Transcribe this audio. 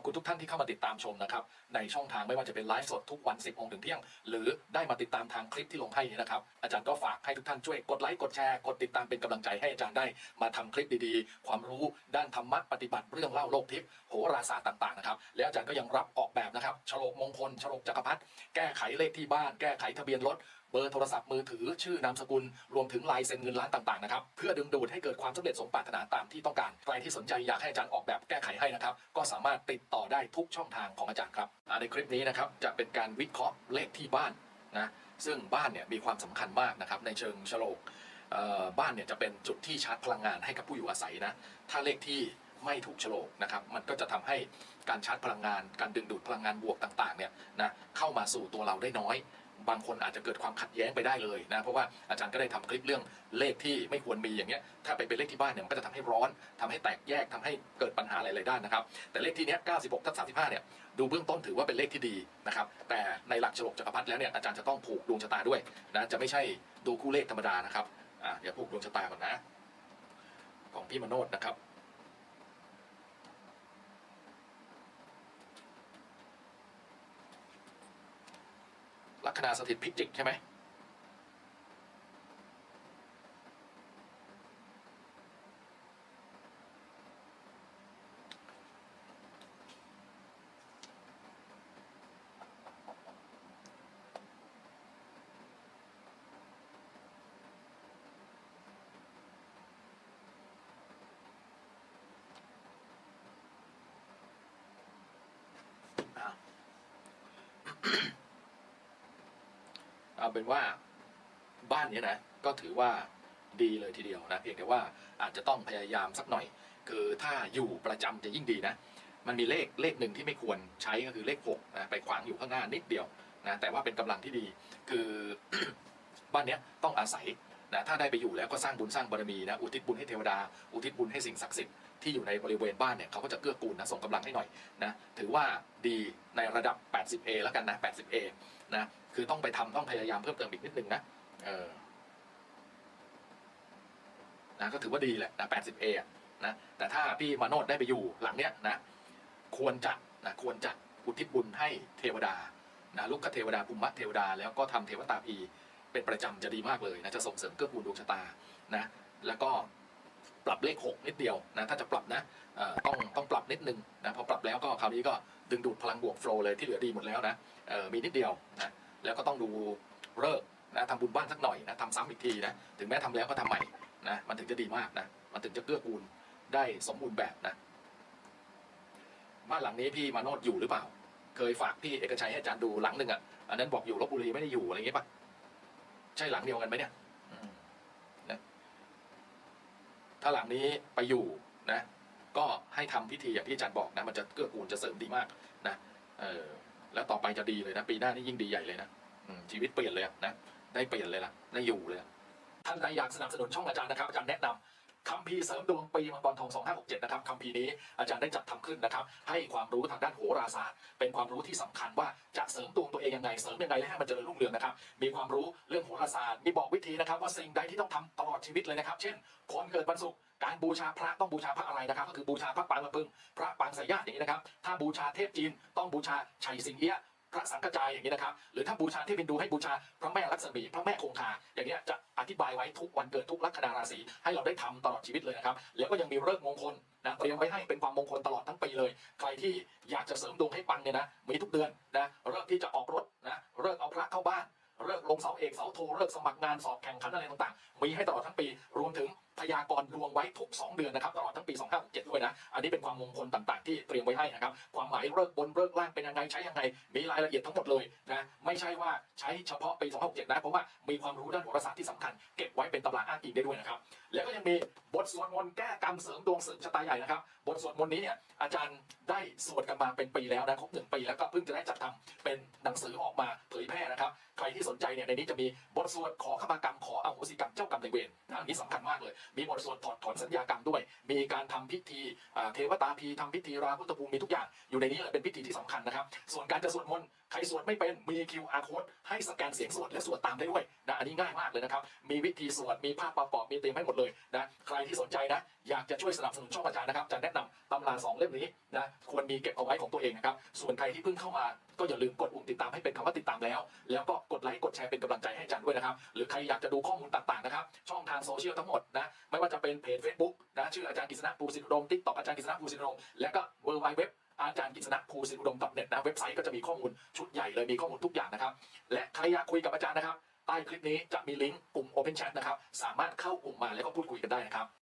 อบคุณทุกท่านที่เข้ามาติดตามชมนะครับ ในช่องทางไม่ว่าจะเป็นไลฟ์สดทุกวัน 10โมงถึงเที่ยง หรือได้มาติดตามทางคลิปที่ลงให้นะครับ อาจารย์ก็ฝากให้ทุกท่านช่วยกดไลค์กดแชร์กดติดตามเป็นกำลังใจให้อาจารย์ได้มาทำคลิปดีๆ ความรู้ด้านธรรมะปฏิบัติเรื่องเล่าโลกทิพย์โหราศาสตร์ต่างๆนะครับและอาจารย์ก็ยังรับออกแบบนะครับฉลกมงคลฉลกจักรพรรดิแก้ไขเลขที่บ้าน แก้ไขทะเบียนรถเบอร์โทรศัพท์มือถือชื่อนามสกุล รวมถึงลายเซ็นเงินล้านต่างๆนะครับ เพื่อดึงดูดให้เกิดความสำเร็จสมปรารถนาตามที่ต้องการ ใครที่สนใจอยากให้อาจารย์ออกแบบแก้ไขให้นะครับ ก็สามารถติดต่อได้ทุกช่องทางของอาจารย์ครับในคลิปนี้นะครับจะเป็นการวิเคราะห์เลขที่บ้านนะซึ่งบ้านเนี่ยมีความสำคัญมากนะครับในเชิงฉลกบ้านเนี่ยจะเป็นจุดที่ชาร์จพลังงานให้กับผู้อยู่อาศัยนะถ้าเลขที่ไม่ถูกโฉลกนะครับมันก็จะทำให้การชาร์จพลังงาน การดึงดูดพลังงานบวกต่างๆเนี่ยนะเข้ามาสู่ตัวเราได้น้อย บางคนอาจจะเกิดความขัดแย้งไปได้เลยนะเพราะว่าอาจารย์ก็ได้ทำคลิปเรื่องเลขที่ไม่ควรมีอย่างเงี้ยถ้าไปเป็นเลขที่บ้านเนี่ยมันก็จะทำให้ร้อนทำให้แตกแยกทำให้เกิดปัญหาหลายๆด้านนะครับ แต่เลขที่เนี้ย96ทับ35เนี่ยดูเบื้องต้นถือว่าเป็นเลขที่ดีนะครับแต่ในหลักฉลกจักรพรรดิแล้วเนี่ยอาจารย์จะต้องผูกดวงชะตาด้วยนะจะไม่ใช่ดูคู่เลขธรรมดานะครับอะเดี๋ยวผูกดวงชะตาก่อนนะ ของพี่มโนดนะครับ ลัคนา สถิตพิจิกใช่ไหม อะ เอาเป็นว่าบ้านนี้นะก็ถือว่าดีเลยทีเดียวนะ เพียงแต่ว่าอาจจะต้องพยายามสักหน่อย คือถ้าอยู่ประจำจะยิ่งดีนะ มันมีเลขเลขหนึ่งที่ไม่ควรใช้ก็คือเลขหกนะไปขวางอยู่ข้างหน้านิดเดียวนะแต่ว่าเป็นกำลังที่ดี คือบ้านเนี้ยต้องอาศัยนะถ้าได้ไปอยู่แล้วก็สร้างบุญสร้างบารมีนะอุทิศบุญให้เทวดา อุทิศบุญให้สิ่งศักดิ์สิทธิ์ที่อยู่ในบริเวณบ้านเนี่ยเขาก็จะเกื้อกูลนะส่งกำลังให้หน่อยนะถือว่าดีในระดับ 80A แล้วกันนะ 80A นะ คือต้องไปทำต้องพยายามเพิ่มเติมอีกนิดนึงนะเออนะก็ถือว่าดีแหละนะ 80A อนะแต่ถ้าพี่มาโนดได้ไปอยู่หลังเนี้ยนะ ควรจะนะควรจะอุทิศบุญให้เทวดานะลูกคเทวดาภูมิเทวดา แล้วก็ทำเทวตาพีเป็นประจำจะดีมากเลยนะจะส่งเสริมเกื้อกูลดวงชะตานะแล้วก็ปรับเลขหกนิดเดียวนะถ้าจะปรับนะต้องต้องปรับนิดนึงนะพอปรับแล้วก็คราวนี้ก็ดึงดูดพลังบวกโฟล์เลยที่เหลือดีหมดแล้วนะมีนิดเดียวนะ แล้วก็ต้องดูเลิกนะทำบุญบ้านสักหน่อยนะทำซ้ำอีกทีนะถึงแม้ทำแล้วก็ทำใหม่นะมันถึงจะดีมากนะมันถึงจะเกื้อกูลได้สมบูรณ์แบบนะบ้านหลังนี้พี่มาโนดอยู่หรือเปล่า เคยฝากพี่เอกชัยให้อาจารย์ดูหลังหนึ่งอะอันนั้นบอกอยู่ลบบุรีไม่ได้อยู่อะไรอย่างเงี้ยป่ะใช่หลังเดียวกันไหมเนี่ยนะถ้าหลังนี้ไปอยู่นะ ก็ให้ทำพิธีอย่างที่อาจารย์บอกนะ มันจะเกื้อกูลจะเสริมดีมากนะเออ แล้วต่อไปจะดีเลยนะ ปีหน้านี่ยิ่งดีใหญ่เลยนะชีวิตเปลี่ยนเลยนะได้เปลี่ยนเลยละได้อยู่เลยอะท่านใดอยากสนับสนุนช่องอาจารย์นะครับอาจารย์แนะนำ คัมภีร์เสริมดวงปีมังกรทอง 2567 นะครับคัมภีร์นี้อาจารย์ได้จัดทำขึ้นนะครับ ให้ความรู้ทางด้านโหราศาสตร์ เป็นความรู้ที่สำคัญว่าจะเสริมดวงตัวเองยังไง เสริมยังไงและให้มันเจริญรุ่งเรืองนะครับ มีความรู้เรื่องโหราศาสตร์ มีบอกวิธีนะครับ ว่าสิ่งใดที่ต้องทำตลอดชีวิตเลยนะครับ เช่น คนเกิดวันศุกร์การบูชาพระต้องบูชาพระอะไรนะครับ ก็คือบูชาพระปางมะพึง พระปางสายญาติอย่างนี้นะครับ ถ้าบูชาเทพจีนต้องบูชาชัยสิงเอี้ย พระสังกระจายอย่างนี้นะครับ หรือถ้าบูชาเทพฮินดูให้บูชาพระแม่ลักษมีพระแม่คงคาอย่างนี้จะอธิบายไว้ทุกวันเกิดทุกลัคนาราศีให้เราได้ทำตลอดชีวิตเลยนะครับ แล้วก็ยังมีเลิกษ์มงคลนะเตรียมไว้ให้เป็นความมงคลตลอดทั้งปีเลย ใครที่อยากจะเสริมดวงให้ปังเนี่ยนะมีทุกเดือนนะเลิกษ์ที่จะออกรถนะเลิกษ์เอาพระเข้าบ้านเลิกลงเสาเอกเสาโทเลิกสมัครงานสอบแข่งขันอะไรต่างๆ มีให้ตลอดทั้งปี รวมถึง พยากรณ์ดวงไว้ทุก 2 เดือนนะครับตลอดทั้งปี 2567 ด้วยนะ อันนี้เป็นความมงคลต่างๆ ที่เตรียมไว้ให้นะครับ ความหมายเลิกบนเลิกล่างเป็นยังไงใช้ยังไงมีรายละเอียดทั้งหมดเลยนะไม่ใช่ว่าใช้เฉพาะปี 2567 นะเพราะว่ามีความรู้ด้านโหราศาสตร์ที่สำคัญ เก็บไว้เป็นตำราอ้างอิงได้ด้วยนะครับแล้วก็ยังมี บทสวดมนต์แก้กรรมเสริมดวงเสริมชะตาใหญ่นะครับ บทสวดมนต์นี้เนี่ยอาจารย์ได้สวดกันมาเป็นปีแล้วนะครบหนึ่งปีแล้วก็เพิ่งจะได้จัดทำเป็นหนังสือออกมาเผยแพร่นะครับ ใครที่สนใจเนี่ยในนี้จะมีบทสวดขอขมากรรมขออโหสิกรรมเจ้ากรรมในเวรนะอันนี้สำคัญมากเลย มีบทสวดถอดถอนสัญญากรรมด้วย มีการทำพิธีเทวตาพีทำพิธีราพุทธภูมิมีทุกอย่างอยู่ในนี้เลยเป็นพิธีที่สำคัญนะครับ ส่วนการจะสวดมนต์ ใครสวดไม่เป็นมี QR code ให้สแกนเสียงสวดและสวดตามได้ด้วยนะอันนี้ง่ายมากเลยนะครับ มีวิธีสวดมีภาพประกอบมีเตรียมให้หมดเลยนะใครที่สนใจนะ อยากจะช่วยสนับสนุนช่องอาจารย์นะครับอาจะแนะนำตำราสองเล่มนี้นะควรมีเก็บเอาไว้ของตัวเองนะครับส่วนใครที่เพิ่งเข้ามาก็อย่าลืมกดปุ่มติดตามให้เป็นคำว่าติดตามแล้ว แล้วก็กดไลค์กดแชร์เป็นกำลังใจให้อาจารย์ด้วยนะครับ หรือใครอยากจะดูข้อมูลต่างๆนะครับ ช่องทางโซเชียลทั้งหมดนะ ไม่ว่าจะเป็นเพจ Facebook นะชื่ออาจารย์กฤษณะภูสิทธิอุดมติ๊กต็อกอาจารย์กฤษณะภูสิทธิอุดมและก็เวอร์ไวเว็บ อาจารย์กิษณะภูสิทธิอุดม .net นะเว็บไซต์ก็จะมีข้อมูลชุดใหญ่เลยมีข้อมูลทุกอย่างนะครับ และใครอยากคุยกับอาจารย์นะครับใต้คลิปนี้จะมีลิงก์กลุ่ม Open Chat นะครับสามารถเข้ากลุ่มมาแล้วก็พูดคุยกันได้นะครับ